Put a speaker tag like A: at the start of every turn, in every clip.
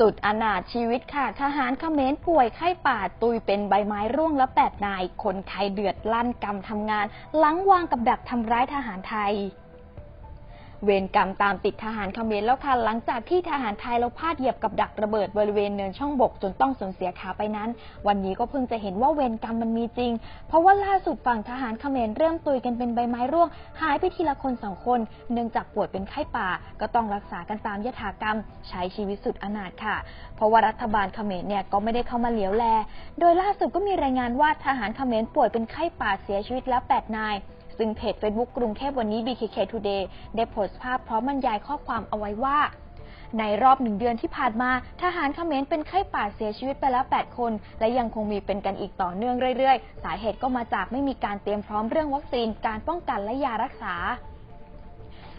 A: สุดอนาถชีวิตค่ะ ทหารเขมรป่วยไข้ป่าตุยเป็นใบไม้ร่วงและแปดนาย คนไทยเดือดลั่นกรรมทำงาน หลังวางกับดักทำร้ายทหารไทย เวรกรรมตามติดทหารเขมรแล้วค่ะหลังจากที่ทหารไทยเราพลาดเหยียบกับดักระเบิดบริเวณเนินช่องบกจนต้องสูญเสียขาไปนั้น วันนี้ก็เพิ่งจะเห็นว่าเวรกรรมมันมีจริง เพราะว่าล่าสุดฝั่งทหารเขมรเริ่มตุยกันเป็นใบไม้ร่วง หายไปทีละคนสองคน เนื่องจากป่วยเป็นไข้ป่า ก็ต้องรักษากันตามยถากรรม ใช้ชีวิตสุดอนาถค่ะ เพราะว่ารัฐบาลเขมรเนี่ยก็ไม่ได้เข้ามาเหลียวแล โดยล่าสุดก็มีรายงานว่าทหารเขมรป่วยเป็นไข้ป่าเสียชีวิตแล้วแปดนาย ซึ่งเพจ Facebook กรุงเทพวันนี้ BKK Today ได้โพสต์ภาพพร้อมบรรยายข้อความเอาไว้ว่า ในรอบหนึ่งเดือนที่ผ่านมา ทหารเขมรเป็นไข้ป่าเสียชีวิตไปแล้ว 8 คน และยังคงมีเป็นกันอีกต่อเนื่องเรื่อยๆ สาเหตุก็มาจากไม่มีการเตรียมพร้อมเรื่องวัคซีน การป้องกันและยารักษา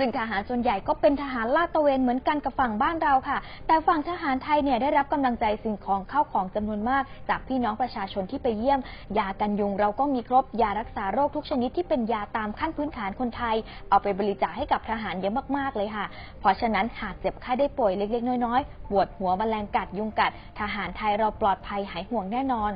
A: ซึ่งทหารส่วนใหญ่ก็เป็นทหารลาดตระเวนเหมือนกันกับฝั่งบ้านเราค่ะ แต่ฝั่งทหารไทยเนี่ยได้รับกำลังใจสิ่งของเข้าของจำนวนมาก จากพี่น้องประชาชนที่ไปเยี่ยม ยากันยุงเราก็มีครบยารักษาโรคทุกชนิดที่เป็นยาตามขั้นพื้นฐานคนไทย เอาไปบริจาคให้กับทหารเยอะมากๆเลยค่ะ เพราะฉะนั้นหากเจ็บไข้ได้ป่วยเล็กๆ น้อยๆปวดหัวแมลงกัดยุงกัด ทหารไทยเราปลอดภัยหายห่วงแน่นอน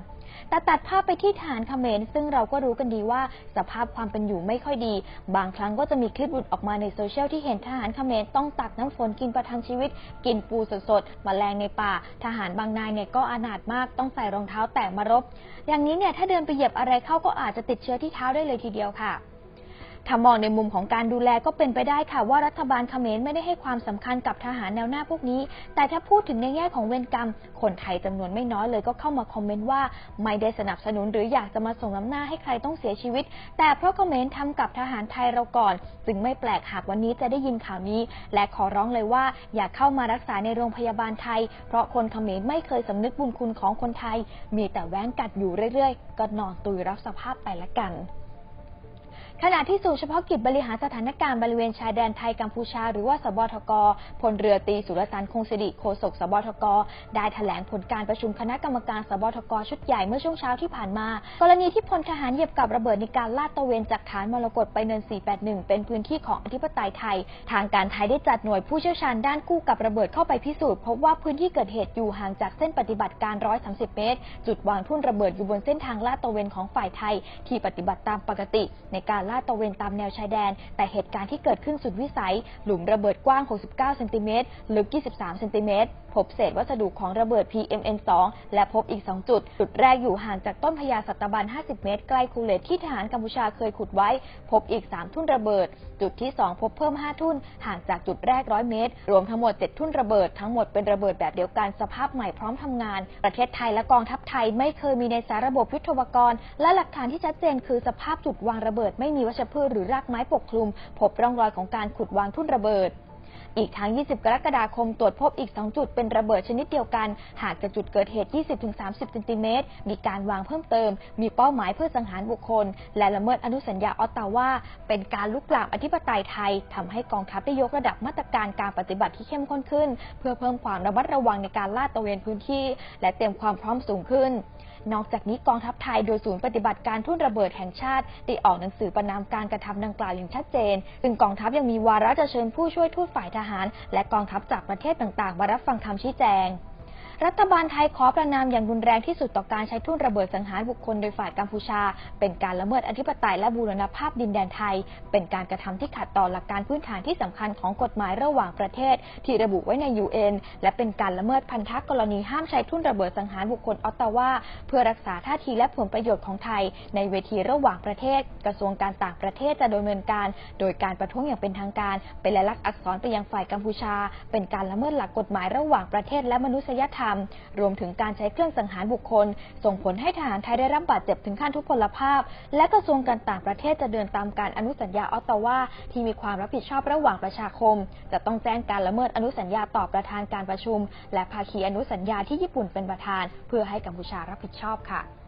A: แต่ตัดภาพไปที่ฐานเขมรซึ่งเราก็รู้กันดีว่าสภาพความเป็นอยู่ไม่ค่อยดี บางครั้งก็จะมีคลิปหลุดออกมาในโซเชียลที่เห็นทหารเขมรต้องตักน้ำฝนกินประทังชีวิต กินปูสดๆมแมลงในป่า ทหารบางนายเนี่ยก็อนาถมากต้องใส่รองเท้าแตะมารบ อย่างนี้เนี่ยถ้าเดินไปเหยียบอะไรเข้าก็อาจจะติดเชื้อที่เท้าได้เลยทีเดียวค่ะ ถ้ามองในมุมของการดูแลก็เป็นไปได้ค่ะว่ารัฐบาลเขมรไม่ได้ให้ความสำคัญกับทหารแนวหน้าพวกนี้ แต่ถ้าพูดถึงในแง่ของเวรกรรม คนไทยจำนวนไม่น้อยเลยก็เข้ามาคอมเมนต์ว่า ไม่ได้สนับสนุนหรืออยากจะมาส่งน้ำหน้าให้ใครต้องเสียชีวิต แต่เพราะเขมรทำกับทหารไทยเราก่อน จึงไม่แปลกหากวันนี้จะได้ยินข่าวนี้ และขอร้องเลยว่า อย่าเข้ามารักษาในโรงพยาบาลไทย เพราะคนเขมรไม่เคยสำนึกบุญคุณของคนไทย มีแต่แว้งกัดอยู่เรื่อยๆ ก็นอนตุยรับสภาพไปละกัน ขณะที่ศูนย์เฉพาะกิจบริหารสถานการณ์บริเวณชายแดนไทยกัมพูชา หรือว่าสบทกพลเรือตีสุรสันคงสิริโฆษกสบทกได้แถลงผลการประชุมคณะกรรมการสบทกชุดใหญ่เมื่อช่วงเช้าที่ผ่านมา กรณีที่พลทหารเหยียบกับระเบิดในการลาดตระเวนจากฐานมรกตไปเนิน 481 เป็นพื้นที่ของอธิปไตยไทย ทางการไทยได้จัดหน่วยผู้เชี่ยวชาญด้านกู้กับระเบิดเข้าไปพิสูจน์พบว่าพื้นที่เกิดเหตุอยู่ห่างจากเส้นปฏิบัติการ 130 เมตร จุดวางทุ่นระเบิดอยู่บนเส้นทางลาดตระเวนของฝ่ายไทย ที่ปฏิบัติตามปกติในการลาดตระเวนตามแนวชายแดน แต่เหตุการณ์ที่เกิดขึ้นสุดวิสัย หลุมระเบิดกว้าง 69 เซนติเมตร ลึก 23 เซนติเมตร พบเศษวัสดุของระเบิด PMN2 และพบอีก 2 จุด จุดแรกอยู่ห่างจากต้นพญาสัตบัน 50 เมตร ใกล้คูเลตที่ทหารกัมพูชาเคยขุดไว้ พบอีก 3 ทุ่นระเบิด จุดที่ 2 พบเพิ่ม 5 ทุ่น ห่างจากจุดแรก 100 เมตร รวมทั้งหมด 7 ทุ่นระเบิด ทั้งหมดเป็นระเบิดแบบเดียวกันสภาพใหม่พร้อมทำงาน ประเทศไทยและกองทัพไทยไม่เคยมีในสารระบบยุทธปกร และหลักฐานที่ชัดเจนคือสภาพจุดวางระเบิด ไม่มีวัชพืชหรือรากไม้ปกคลุม พบร่องรอยของการขุดวางทุ่นระเบิด อีกทั้ง 20 กรกฎาคมตรวจพบอีก 2 จุดเป็นระเบิดชนิดเดียวกัน หากจากจุดเกิดเหตุ 20-30เซนติเมตร มีการวางเพิ่มเติม มีเป้าหมายเพื่อสังหารบุคคล และละเมิดอนุสัญญาออตตาวา เป็นการลุกลามอธิปไตยไทยทำให้กองทัพได้ยกระดับมาตรการการปฏิบัติที่เข้มข้นขึ้น เพื่อเพิ่มความระมัดระวังในการลาดตระเวนพื้นที่ และเตรียมความพร้อมสูงขึ้น นอกจากนี้กองทัพไทยโดยศูนย์ปฏิบัติการทุ่นระเบิดแห่งชาติ ได้ออกหนังสือประนามการกระทำดังกล่าวอย่างชัดเจน ซึ่งกองทัพยังมีวาระจะเชิญผู้ช่วยทูตฝ่ายทหาร และกองทัพจากประเทศต่างๆ มารับฟังคำชี้แจง รัฐบาลไทยขอประนามอย่างรุนแรงที่สุดต่อการใช้ทุ่นระเบิดสังหารบุคคลโดยฝ่ายกัมพูชา เป็นการละเมิดอธิปไตยและบูรณภาพดินแดนไทย เป็นการกระทำที่ขัดต่อหลักการพื้นฐานที่สำคัญของกฎหมายระหว่างประเทศ ที่ระบุไว้ใน UN และเป็นการละเมิดพันธกรณีห้ามใช้ทุ่นระเบิดสังหารบุคคลออตตาวาเพื่อรักษาท่าทีและผลประโยชน์ของไทย ในเวทีระหว่างประเทศ กระทรวงการต่างประเทศจะดำเนินการ โดยการประท้วงอย่างเป็นทางการ เป็นลายลักษณ์อักษรไปยังฝ่ายกัมพูชา เป็นการละเมิดหลักกฎหมายระหว่างประเทศและมนุษยธรรมรรม รวมถึงการใช้เครื่องสังหารบุคคล ส่งผลให้ทหารไทยได้รับบาดเจ็บถึงขั้นทุพพลภาพ และกระทรวงการต่างประเทศจะเดินตามการอนุสัญญาออตตาวาที่มีความรับผิดชอบระหว่างประชาคม จะต้องแจ้งการละเมิดอนุสัญญาต่อประธานการประชุม และภาคีอนุสัญญาที่ญี่ปุ่นเป็นประธาน เพื่อให้กัมพูชารับผิดชอบค่ะ